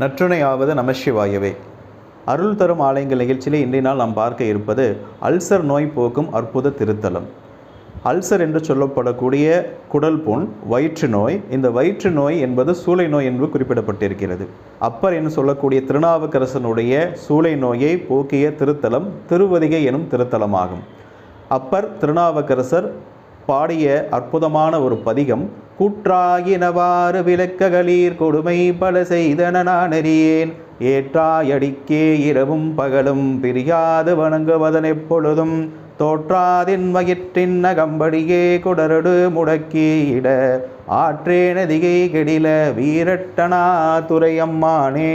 நற்றுணையாவது நமசிவாயவே அருள் தரும் ஆலயங்கள் நிகழ்ச்சியிலே இன்றைய நாள் நாம் பார்க்க இருப்பது அல்சர் நோய் போக்கும் அற்புத திருத்தலம். அல்சர் என்று சொல்லப்படக்கூடிய குடல் புண் வயிற்று நோய் இந்த வயிற்று நோய் என்பது சூளை நோய் என்று குறிப்பிடப்பட்டிருக்கிறது. அப்பர் என்று சொல்லக்கூடிய திருநாவுக்கரசனுடைய சூளை நோயை போக்கிய திருத்தலம் திருவதிகை எனும் திருத்தலமாகும். அப்பர் திருநாவுக்கரசர் பாடிய அற்புதமான ஒரு பதிகம் கூற்றாகினவாறு விளக்ககளீர் கொடுமை பல செய்தன நான் அறியேன். ஏற்றாயடிக்கே இரவும் பகலும் பிரியாது வணங்குவதன் எப்பொழுதும். தோற்றாதின் வயிற்றின் நகம்படியே குடரடு முடக்கியிட ஆற்றேனதிகை கெடில வீரட்டனா துரையம்மானே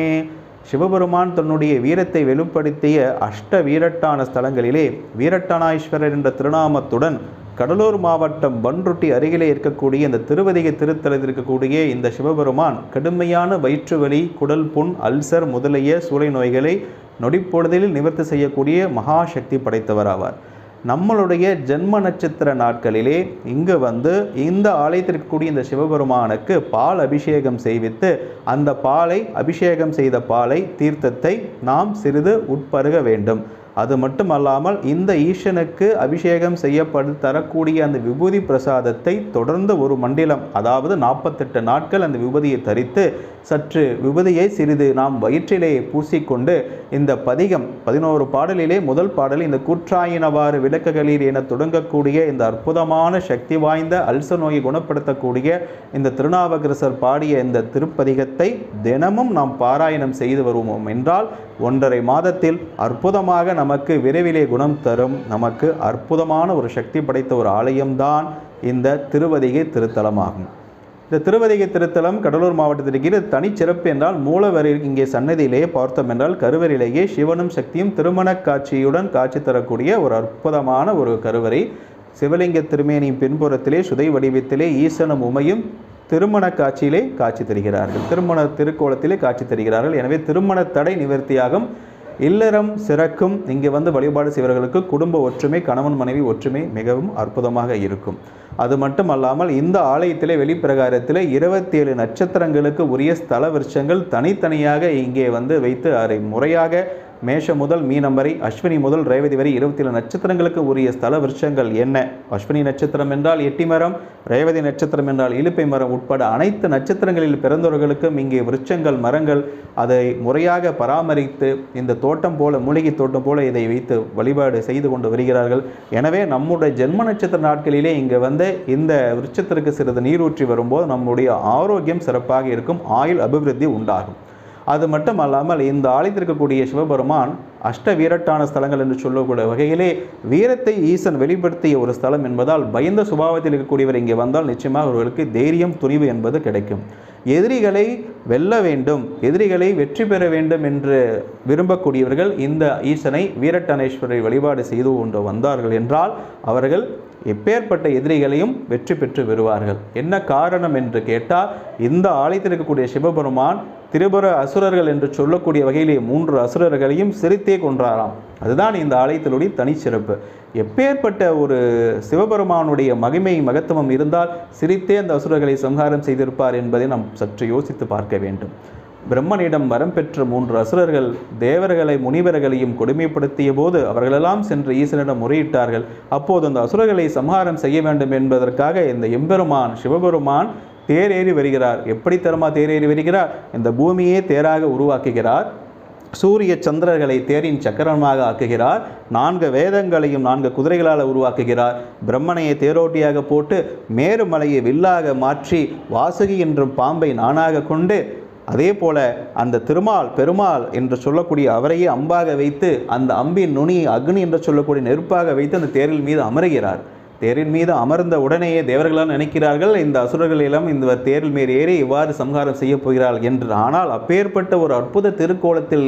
சிவபெருமான் தன்னுடைய வீரத்தை வெளிப்படுத்திய அஷ்ட வீரட்டான ஸ்தலங்களிலே வீரட்டனாய்ஸ்வரர் என்ற திருநாமத்துடன் கடலூர் மாவட்டம் பன்ருட்டி அருகிலே இருக்கக்கூடிய இந்த திருவதிகை திருத்தலத்தில் இருக்கக்கூடிய இந்த சிவபெருமான் கடுமையான வயிற்று வலி குடல் புண் அல்சர் முதலிய சூளை நோய்களை நொடிப்பொழுதில் நிவர்த்தி செய்யக்கூடிய மகா சக்தி படைத்தவராவார். நம்மளுடைய ஜென்ம நட்சத்திர நாட்களிலே இங்கு வந்து இந்த ஆலயத்திற்கு கூடிய இந்த சிவபெருமானுக்கு பால் அபிஷேகம் செய்வித்து அந்த பாலை அபிஷேகம் செய்த பாலை தீர்த்தத்தை நாம் சிறிது உட்பருக வேண்டும். அது மட்டுமல்லாமல் இந்த ஈசனுக்கு அபிஷேகம் செய்யப்படு தரக்கூடிய அந்த விபூதி பிரசாதத்தை தொடர்ந்து ஒரு மண்டிலம் அதாவது நாற்பத்தெட்டு நாட்கள் அந்த விபூதியை தரித்து சற்று விபதியை சிறிது நாம் வயிற்றிலே பூசிக்கொண்டு இந்த பதிகம் பதினோரு பாடலிலே முதல் பாடல் இந்த கூற்றாயினவாறு விளக்குகளில் என தொடங்கக்கூடிய இந்த அற்புதமான சக்தி வாய்ந்த அல்சர் நோயை குணப்படுத்தக்கூடிய இந்த திருநாவுக்கரசர் பாடிய இந்த திருப்பதிகத்தை தினமும் நாம் பாராயணம் செய்து வருவோம் என்றால் ஒன்றரை மாதத்தில் அற்புதமாக நமக்கு விரைவிலே குணம் தரும் நமக்கு அற்புதமான ஒரு சக்தி படைத்த ஒரு ஆலயம்தான் இந்த திருவதிகை திருத்தலமாகும். இந்த திருவதிகை திருத்தலம் கடலூர் மாவட்டத்தில் இருக்கிற தனிச்சிறப்பு என்றால் மூலவர் இங்கே சன்னதியிலேயே பார்த்தோம் என்றால் கருவறையிலேயே சிவனும் சக்தியும் திருமண காட்சியுடன் காட்சி தரக்கூடிய ஒரு அற்புதமான ஒரு கருவறை. சிவலிங்க திருமேனியின் பின்புறத்திலே சுதை வடிவத்திலே ஈசனும் உமையும் திருமண காட்சியிலே காட்சி தருகிறார்கள். திருமண திருக்கோலத்திலே காட்சி தருகிறார்கள். எனவே திருமண தடை நிவர்த்தியாகும். இல்லறம் சிறக்கும். இங்கே வந்து வழிபாடு செய்வர்களுக்கு குடும்ப ஒற்றுமை கணவன் மனைவி ஒற்றுமை மிகவும் அற்புதமாக இருக்கும். அது மட்டும் அல்லாமல் இந்த ஆலயத்திலே வெளிப்பிரகாரத்தில் இருபத்தி ஏழு நட்சத்திரங்களுக்கு உரிய ஸ்தல விருட்சங்கள் தனித்தனியாக இங்கே வந்து வைத்து அதை முறையாக மேஷம் முதல் மீனம் வரை அஸ்வினி முதல் ரேவதி வரை இருபத்தி ஏழு நட்சத்திரங்களுக்கு உரிய ஸ்தல விருட்சங்கள் என்ன? அஸ்வினி நட்சத்திரம் என்றால் எட்டி மரம் ரேவதி நட்சத்திரம் என்றால் இலுப்பை மரம் உட்பட அனைத்து நட்சத்திரங்களில் பிறந்தவர்களுக்கும் இங்கே விருட்சங்கள் மரங்கள் அதை முறையாக பராமரித்து இந்த தோட்டம் போல மூலிகை தோட்டம் போல இதை வைத்து வழிபாடு செய்து கொண்டு வருகிறார்கள். எனவே நம்முடைய ஜென்ம நட்சத்திர நாட்களிலே இங்கே வந்து இந்த விருட்சத்திற்கு சிறிது நீரூற்றி வரும்போது நம்முடைய ஆரோக்கியம் சிறப்பாக இருக்கும் ஆயுள் அபிவிருத்தி உண்டாகும். அது மட்டும் அல்லாமல் இந்த ஆலயத்திற்கக்கூடிய சிவபெருமான் அஷ்ட வீரட்டான ஸ்தலங்கள் என்று சொல்லக்கூடிய வகையிலே வீரத்தை ஈசன் வெளிப்படுத்திய ஒரு ஸ்தலம் என்பதால் பயந்த சுபாவத்தில் இருக்கக்கூடியவர் இங்கே வந்தால் நிச்சயமாக அவர்களுக்கு தைரியம் துணிவு என்பது கிடைக்கும். எதிரிகளை வெல்ல வேண்டும் எதிரிகளை வெற்றி பெற வேண்டும் என்று விரும்பக்கூடியவர்கள் இந்த ஈசனை வீரட்டனேஸ்வரரை வழிபாடு செய்து கொண்டு வந்தார்கள் என்றால் அவர்கள் எப்பேற்பட்ட எதிரிகளையும் வெற்றி பெற்று வருவார்கள் என்ன காரணம் என்று கேட்டால் இந்த ஆலயத்தில் இருக்கக்கூடிய சிவபெருமான் திரிபுர அசுரர்கள் என்று சொல்லக்கூடிய வகையிலே மூன்று அசுரர்களையும் சிரித்தே கொன்றாராம். அதுதான் இந்த ஆலயத்தினுடைய தனிச்சிறப்பு. எப்பேற்பட்ட ஒரு சிவபெருமானுடைய மகிமை மகத்துவம் இருந்தால் சிரித்தே அந்த அசுரர்களை சம்ஹாரம் செய்திருப்பார் என்பதை நாம் சற்று யோசித்து பார்க்க வேண்டும். பிரம்மனிடம் வரம் பெற்ற மூன்று அசுரர்கள் தேவர்களை முனிவர்களையும் கொடுமைப்படுத்திய போது அவர்களெல்லாம் சென்று ஈசனிடம் முறையிட்டார்கள். அப்போது அந்த அசுரர்களை சம்ஹாரம் செய்ய வேண்டும் என்பதற்காக இந்த எம்பெருமான் சிவபெருமான் தேரேறி வருகிறார். எப்படி தரமா தேரேறி வருகிறார்? இந்த பூமியே தேராக உருவாக்குகிறார். சூரிய சந்திரர்களை தேரின் சக்கரமாக ஆக்குகிறார். நான்கு வேதங்களையும் நான்கு குதிரைகளால் உருவாக்குகிறார். பிரம்மனையை தேரோட்டியாக போட்டு மேருமலையை வில்லாக மாற்றி வாசுகி என்றும் பாம்பை நானாக கொண்டு அதே போல அந்த திருமால் பெருமாள் என்று சொல்லக்கூடிய அவரையே அம்பாக வைத்து அந்த அம்பின் நுனி அக்னி என்று சொல்லக்கூடிய நெருப்பாக வைத்து அந்த தேரில் மீது அமருகிறார். தேரின் மீது அமர்ந்த உடனேயே தேவர்களால் நினைக்கிறார்கள் இந்த அசுரர்கள் எல்லாம் இந்த தேரில் மேல் ஏறி இவ்வாறு சம்ஹாரம் செய்ய போகிறார்கள் என்று. ஆனால் அப்பேற்பட்ட ஒரு அற்புத திருக்கோலத்தில்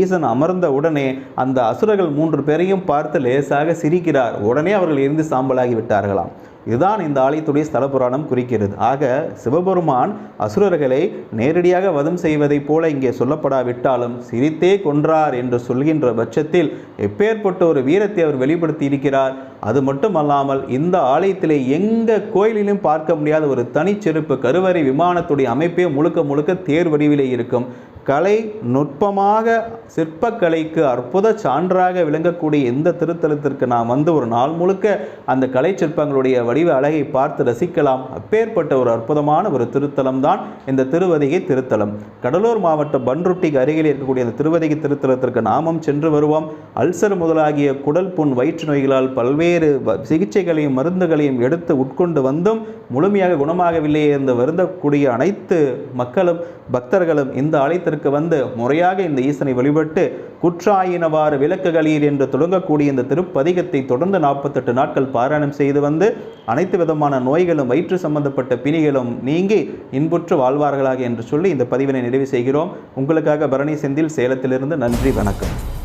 ஈசன் அமர்ந்த உடனே அந்த அசுரர்கள் மூன்று பேரையும் பார்த்து லேசாக சிரிக்கிறார். உடனே அவர்கள் இருந்து சாம்பலாகி விட்டார்களாம். இதுதான் இந்த ஆலயத்துடைய ஸ்தல புராணம் குறிக்கிறது. ஆக சிவபெருமான் அசுரர்களை நேரடியாக வதம் செய்வதைப் போல இங்கே சொல்லப்படாவிட்டாலும் சிரித்தே கொன்றார் என்று சொல்கின்ற பட்சத்தில் எப்பேற்பட்ட ஒரு வீரத்தை அவர் வெளிப்படுத்தி இருக்கிறார் அது மட்டும் அல்லாமல் இந்த ஆலயத்திலே எந்த கோயிலிலும் பார்க்க முடியாத ஒரு தனிச்செருப்பு கருவறை விமானத்துடைய அமைப்பே முழுக்க முழுக்க தேர் வடிவிலே இருக்கும். கலை நுட்பமாக சிற்பக்கலைக்கு அற்புத சான்றாக விளங்கக்கூடிய இந்த திருத்தலத்திற்கு நாம் வந்து ஒரு நாள் முழுக்க அந்த கலை சிற்பங்களுடைய வடிவ அழகை பார்த்து ரசிக்கலாம். அப்பேற்பட்ட ஒரு அற்புதமான ஒரு திருத்தலம் தான் இந்த திருவதிகை திருத்தலம். கடலூர் மாவட்டம் பன்ருட்டிக்கு அருகில் இருக்கக்கூடிய இந்த திருவதிகை திருத்தலத்திற்கு நாமும் சென்று வருவோம். அல்சர் முதலாகிய குடல் புண் வயிற்று நோய்களால் பல்வேறு சிகிச்சைகளையும் மருந்துகளையும் எடுத்து உட்கொண்டு வந்தும் முழுமையாக குணமாகவில்லையே என்று வருந்தக்கூடிய அனைத்து மக்களும் பக்தர்களும் இந்த ஆலயத்திற்கு வந்து முறையாக இந்த ஈசனை வழிபட்டு குற்றாயினவாறு விளக்குகளீர் என்று தொடங்கக்கூடிய இந்த திருப்பதிகத்தை தொடர்ந்து நாற்பத்தெட்டு நாட்கள் பாராயணம் செய்து வந்து அனைத்து விதமான நோய்களும் வயிற்று சம்பந்தப்பட்ட பிணிகளும் நீங்கி இன்புற்று வாழ்வார்களாக என்று சொல்லி இந்த பதிவினை நிறைவு செய்கிறோம். உங்களுக்காக பரணி செந்தில் சேலத்திலிருந்து நன்றி வணக்கம்.